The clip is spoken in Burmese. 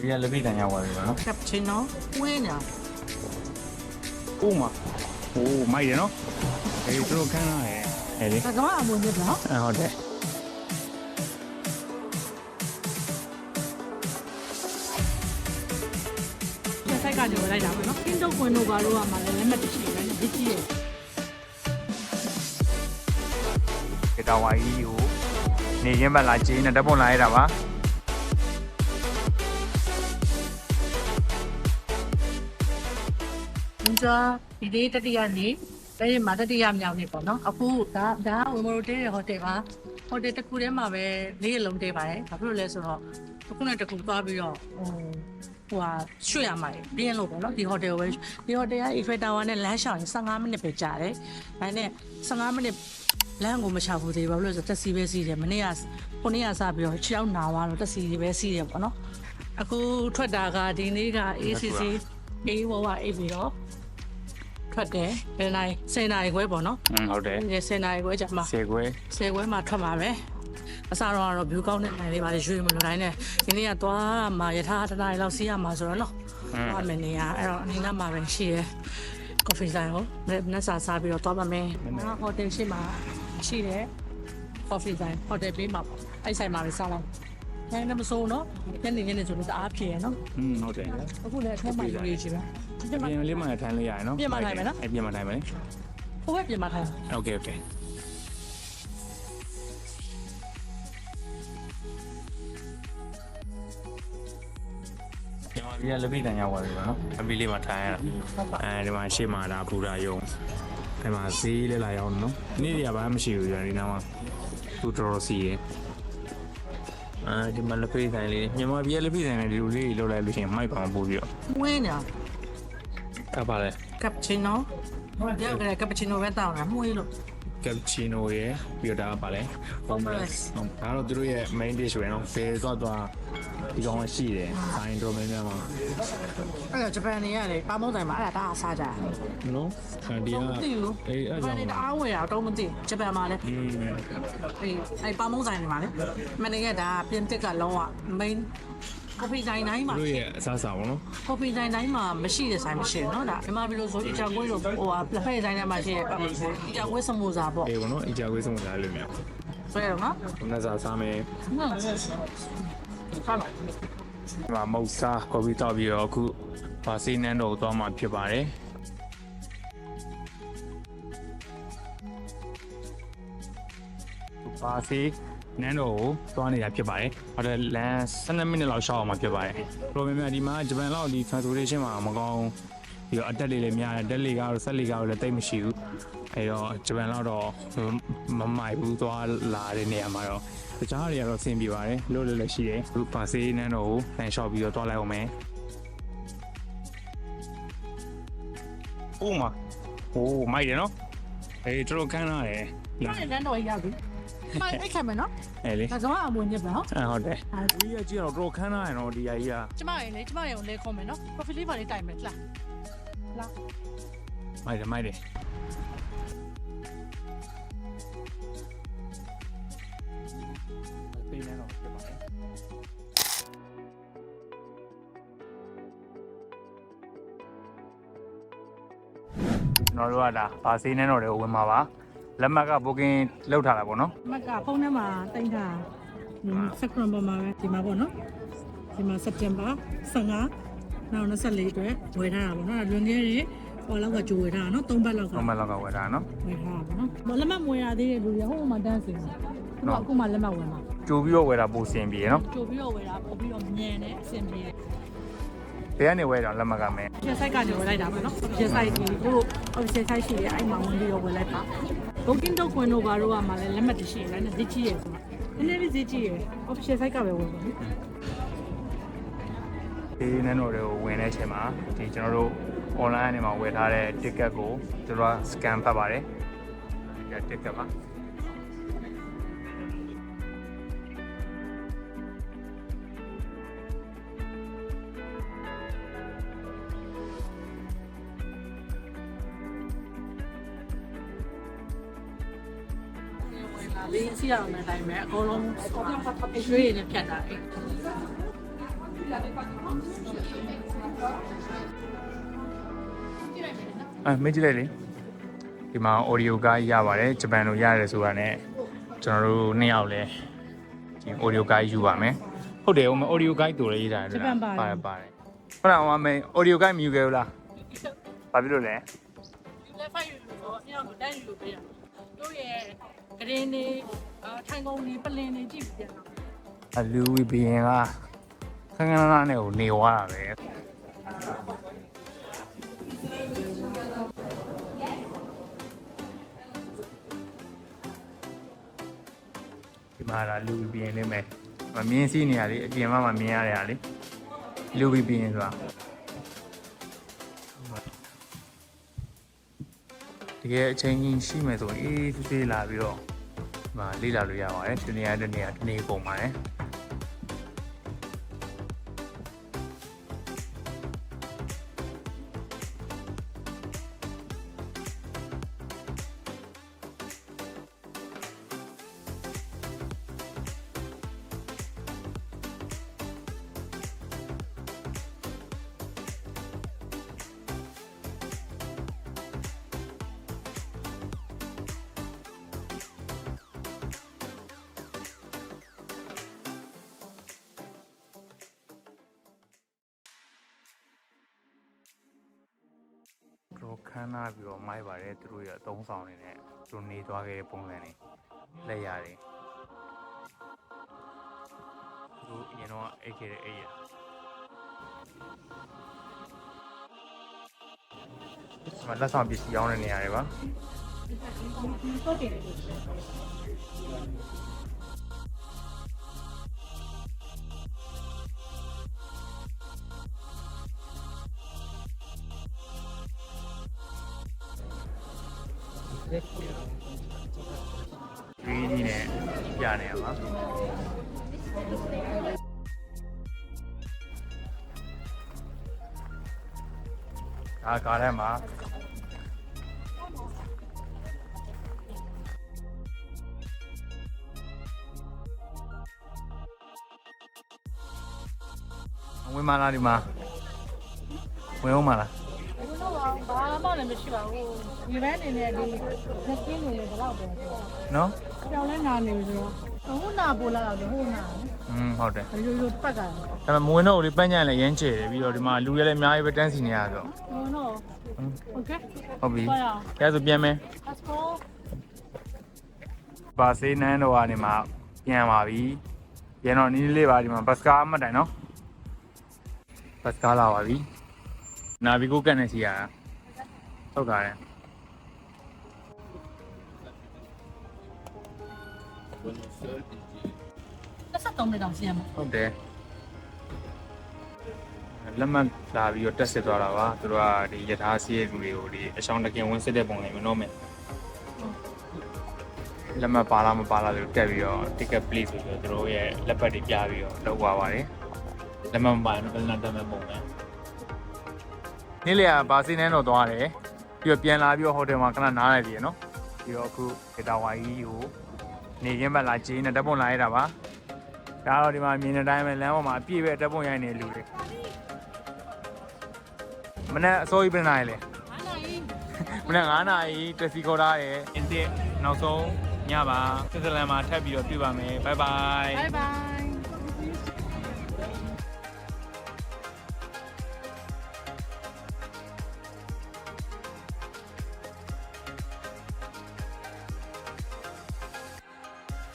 ဒီကလက်ပိတန်ရောက်သွားပြီနော်ကပ်ချီနိုဝင်းညာဥမာဟိုးမိုက်တယ်နော်အေးသူတို့ခန်းလာတယ်ဟဲ့လေကကမအမွေမြတ်နော်အဟုတ်တယ်ဒီဆိုင်ကနေဝယ်လိုက်တာပေါ့နော်ကင်းတော့ကွင်းတို့ကတော့မှလည်းလက်မှတ်တရှိတယ်နဲ့ဒီကြီးရဲ့ဒီတော်ဝါကြီးကိုနေချင်းပတ်လာကျင်းနဲ့တက်ပုံလာရတာပါ ဒီကဒီလေးတတိယနေ့ဒါရင်မှာတတိယမြောက်နေ့ပေါ့နော်အခုဒါဒါဝေမရိုတေးရဲ့ဟိုတယ်ပါဟိုတယ်တစ်ခုထဲမှာပဲလေးရက်လုံးတည်းပါတယ်ဘာဖြစ်လို့လဲဆိုတော့တစ်ခုနဲ့တစ်ခုသွားပြီးတော့ဟိုဟိုဟာရွှေ့ရမှာလေပြင်းလို့ပေါ့နော်ဒီဟိုတယ်ကိုပဲဒီဟိုတယ်က Eiffel Tower နဲ့လမ်းလျှောက်ရင်15မိနစ်ပဲကြာတယ်ဒါနဲ့15မိနစ်လမ်းကိုမချဘူးသေးဘူးဘာလို့လဲဆိုတော့တက်စီပဲစီးတယ်မနေ့ကခုနေ့ကစပြီးတော့6နာသွားတော့တက်စီပဲစီးတယ်ပေါ့နော်အခုထွက်တာကဒီနေ့က ACC အေးဝဝအေးပြီးတော့ ထွက်တယ်ဘယ်နိုင်10နိုင်ခွဲပေါ့နော် อืมဟုတ်တယ် ဒီ10နိုင်ခွဲကြာမှာ ဆေခွဲ 10ခွဲမှာထွက်မှာပဲအစားတော့ကတော့ view ကောင်းတဲ့နိုင်လေးပါလေရွှေမလို့တိုင်းနဲ့ဒီနေ့ကသွားမှာယထာတနားလောက်စီးရမှာဆိုတော့နော်သွားမယ်နေရအဲ့တော့အနေနဲ့မှာပဲရှိရယ် coffee ဆိုင်ကိုမနေ့စာစားပြီးတော့သွားပါမယ်နော်ဟိုတယ်ရှိမှာရှိတယ် coffee ဆိုင်ဟိုတယ်ပေးမှာပေါ့အဲ့ဆိုင်မှာပဲစားလိုက်အဲလည်းမစိုးနော်ညနေညနေဆိုတော့တအားဖြစ်ရယ်နော် อืมဟုတ်တယ် အခုလည်းအထက်မှာရေးချင်ပါ ပြင်လေးမှလည်းထိုင်လို့ရတယ်နော်ပြင်မှထိုင်မယ်နော် အဲ့ပြင်မှထိုင်မယ်လေ ဟိုဘက်ပြင်မှာထိုင် Okay okay ကျွန်တော်ဒီကလက်ပိတန်ရောက်သွားပြီပေါ့နော်အပီလေးမှာထိုင်ရတာအဲဒီမှာရှေ့မှာဒါဘူရာယုံအဲဒီမှာဈေးလဲလာရောက်တယ်နော်ဒီနေ့တွေကဘာမှမရှိဘူးကြာဒီနောက်မှာသူတော်တော်စီရယ်အဲဒီမှာလက်ပိတန်လေးမြန်မာပြည်ကလက်ပိတန်လေးဒီလိုလေးတွေလောက်လိုက်လို့ရှရင်မိုက်ပါမပို့ပြီးတော့ဝင်းနေတာ ကပ်ပါလေကပ်ချီနိုဟိုတယောက်ကလည်းကပ်ချီနိုပဲတောင်းတာမှုေးလို့ကပ်ချီနိုရယ်ပြီးတော့ဒါကပါလေ Omelette ဟုတ်ဒါတော့သူတို့ရဲ့ main dish ပဲနော်ဖယ်သွားသွားဒီကောင်ကရှိတယ်ဆိုင်တော်များများမှာအဲ့တော့ဂျပန်နေရတယ်ပါမုံတိုင်မှာအဲ့ဒါတအားစားကြတယ်နော်အဲဒီကမသိဘူးအေးအဲ့ဂျပကြောန်င့်နေတအားဝယ်တာတော့မသိဘူးဂျပန်မှာလည်းอืมအေးအဲ့ပါမုံဆိုင်နေမှာလေမနေ့ကဒါပြင်တစ်ကလုံးဝ main ကော်ဖီဆိုင်တိုင်းမှာ သူတို့ရဲ့အစားအစာပေါ့နော် ကော်ဖီဆိုင်တိုင်းမှာမရှိတဲ့ဆိုင်မရှိဘူးเนาะဒါဒီမှာဘယ်လိုဆိုအချာကွေးလို့ဟိုဟာလက်ဖက်ဆိုင်ထဲမှာရှိရဲ့အချာကွေးစမူစာပေါ့ အေးပေါ့နော်အကြွေးဆုံးလာလို့မြောက် ဆိုရတော့နော် ဘုနစားစားမယ် ဟုတ်ဆောင်း ဒီမှာမုတ်စားကော်ဖီတောက်ပြီးတော့အခုပါစီနန်းတော်ကိုသွားမှာဖြစ်ပါတယ်ပါစီ နန်းတော်ကိုသွားနေတာဖြစ်ပါတယ်။ဟုတ်တယ်လမ်း12မိနစ်လောက်ရှောက်အောင်မှာဖြစ်ပါတယ်။ပရိုဂရမ်ကဒီမှာဂျပန်လောက်ဒီ transportation မှာမကောင်းပြီးတော့အတက်လေးလည်းများတယ်တက်လေးကတော့ဆက်လေးကတော့လည်းတိတ်မရှိဘူး။အဲတော့ဂျပန်လောက်တော့မမိုက်ဘူးသွားလာတဲ့နေရာမှာတော့တခြားတွေကတော့အဆင်ပြေပါတယ်လို့လည်းလည်းရှိတယ်။အခုပါစီနန်းတော်ကိုလမ်းလျှောက်ပြီးတော့သွားလိုက်အောင်မယ်။ဥမာဟိုးမိုက်တယ်နော်။အေးတော်တော်ခန်းလာတယ်ဒီမှာလမ်းတော်ရောက်ပြီ မိုက်အိတ်ခံမယ်နော်။အဲလေဒါကောင်အမွေညစ်ပါနော်အဲဟုတ်တယ်။ဒီကကြည့်တော့တော်တော်ခန်းလာရနော်ဒီအကြီးကကျမရေလေကျမရေကိုလဲခေါ်မယ်နော်ကော်ဖီလေးပါလေးတိုင်မယ်လားလားမိုက်တယ်မိုက်တယ်ပေးနေတော့ဖြစ်ပါတယ်ကျွန်တော်တို့ကဒါဗာစီးနေတော့တွေကိုဝင်မှာပါ လက်မှတ်က booking လုပ်ထားတာပေါ့နော်မကဖုန်းထဲမှာတင်ထားစကရမ်ပေါ်မှာပဲဒီမှာပေါ့နော်ဒီမှာစက်တင်ဘာ15နောက်24အတွက်ဝယ်ထားတာပေါ့နော်လွန်ခဲ့တဲ့ဟောလောက်ကကြိုဝယ်ထားတာနော်3ဘတ်လောက်ကဘုံမလောက်ကဝယ်တာနော်ဝယ်ထားတာပေါ့နော်ဘာလက်မမွေရသေးတဲ့လူတွေဟိုမှာတန်းစင်တာခုမှအခုမှလက်မဝယ်မှာကြိုပြီးတော့ဝယ်တာပိုစင်ပြေနော်ကြိုပြီးတော့ဝယ်တာပို့ပြီးတော့မြန်တယ်အဆင်ပြေတယ်ဘယ်ကနေဝယ်တာလက်မှတ်ကမဲပြဆိုင်ကနေဝယ်လိုက်တာပေါ့နော်ပြဆိုင်ဒီကို official site ရှိတယ်အဲ့မှာဝင်ပြီးတော့ဝယ်လိုက်ပါ booking တော့ခွင်တော့ဘာလို့ကမှလည်းလက်မှတ်တရှိရယ်လည်းဈေးကြီးရယ်ဆိုတော့နည်းနည်းလေးဈေးကြီးရယ် official site ကပဲဝင်ပါမယ်ဒီနန်းတော်တွေကိုဝင်တဲ့အချိန်မှာဒီကျွန်တော်တို့ online ကနေမှာဝယ်ထားတဲ့ ticket ကိုကျွန်တော်က scan ဖတ်ပါတယ်ဒီက ticket ပါ လေးစီရအောင်တဲ့အတိုင်းပဲအကုန်လုံးရွှေရည်နဲ့ဖြတ်တာလေအဲမေးကြည့်လိုက်လေဒီမှာ audio ကရပါတယ်ဂျပန်လိုရတယ်ဆိုတာနဲ့ကျွန်တော်တို့နှစ်ယောက်လဲဒီ audio guide ယူပါမယ်ဟုတ်တယ်ဟိုမှာ audio guide တူလေးရေးတာလေပါတယ်ပါတယ်ဟုတ်လားဟိုမှာ audio guide မယူခဲ့ဘူးလားဘာဖြစ်လို့လဲဒီလက်ဖက်ယူလို့တော့အများကိုတန်းယူလို့ပေးရတို့ရဲ့ ဂရင်းနေအာထိုင်ကုန်နေပလင်နေကြည့်ပြန်တော့အလူဝီဘီရင်ကခန်းခန်းနားနဲ့ကိုနေသွားတာပဲဒီမှာလာလူဝီဘီရင်လေးမယ်မမြင်စီနေရလေအပြင်မှာမမြင်ရရလေလူဝီဘီရင်ဆိုတာ တကယ်အချိန်ကြီးရှိမယ်ဆိုရင်အေးသေးသေးလာပြီးတော့ဒီမှာလေ့လာလို့ရပါတယ်ဒီနေရာဒီနေရာဒီနေပုံပါတယ် ခန်းနာပြီးတော့မိုက်ပါတယ်သူတို့ရအသုံးဆောင်နေနဲ့သူတို့နေသွားခဲ့တဲ့ပုံစံတွေလက်ရတယ်သူတို့အရင်တော့အိတ်ခဲ့တဲ့အိတ်ရဒီမှာလက်ဆောင်ပစ္စည်းရောင်းတဲ့နေရာတွေပါ 3D နဲ့ပြနေရပါအာကားထဲမှာဝင်မလားဒီမှာဝင်အောင်မလား ဘုတော့ဘာမှလည်းမရှိပါဘူးဒီဘက်အနေနဲ့ဒီငကင်းနေလေဘယ်တော့ပဲ နော် ကြောင်လဲနာနေပြီဆိုတော့ဟိုနာပို့လာတော့ဟိုနာ อืมဟုတ်တယ် ရိုးရိုးပတ်ကြတယ် ဒါပေမဲ့မဝင်တော့ဦးလေးပန်းညံလည်းရမ်းချေတယ်ပြီးတော့ဒီမှာလူရဲလည်းအများကြီးပဲတန်းစီနေရဆို ဟိုတော့ อืม okay ဟုတ်ပြီ ပါရ ကျဆိုပြန်မယ် let's go ပါစေးနန်းတော်ကနေမှပြန်ပါပြီပြန်တော့နီးလေးပါဒီမှာဘတ်စကားအမှတ်တိုင်နော်ဘတ်စကားလာပါပြီ နာဗီကိုကန်နေစီရတာဟုတ်ကဲ့လက်ဆက်သုံးနေတော့စီးရမှာဟုတ်တယ်လက်မှတ်လာပြီးတော့တက်စစ်သွားတာပါသူတို့ကဒီယထာစီးရဲ့လူတွေကိုဒီအချောင်းတကင်ဝင်စစ်တဲ့ပုံလေးမနှောမယ်လက်မှတ်ပါလားမပါလားလို့တက်ပြီးတော့ ticket please ဆိုပြီးတော့သူတို့ရဲ့လက်ပတ်တွေပြပြီးတော့လောက်သွားပါတယ်လက်မှတ်မပါရင်ဘယ်နဲ့တက်မဲ့ပုံပဲ နေ့လေကဘာစီနန်းတော့သွားတယ်ပြီးတော့ပြန်လာပြီးတော့ဟိုတယ်မှာခဏနားလိုက်ပြီရနော်ပြီးတော့အခုဒေတာဝါကြီးကိုနေခင်းဘက်လာဂျင်းနဲ့တက်ပုံလာရတာပါဒါတော့ဒီမှာမြင်တဲ့အတိုင်းပဲလမ်းပေါ်မှာအပြည့်ပဲတက်ပုံရိုက်နေလူတွေမနေ့အစိုးရပြင်နိုင်လေဟာနာကြီးမနေ့9နာရီတက်စီခေါ်ထားတယ်အင်းတစ်နောက်ဆုံးညပါဆွစ်ဇာလန်မှာထပ်ပြီးတော့တွေ့ပါမယ်ဘိုင်ဘိုင် bye bye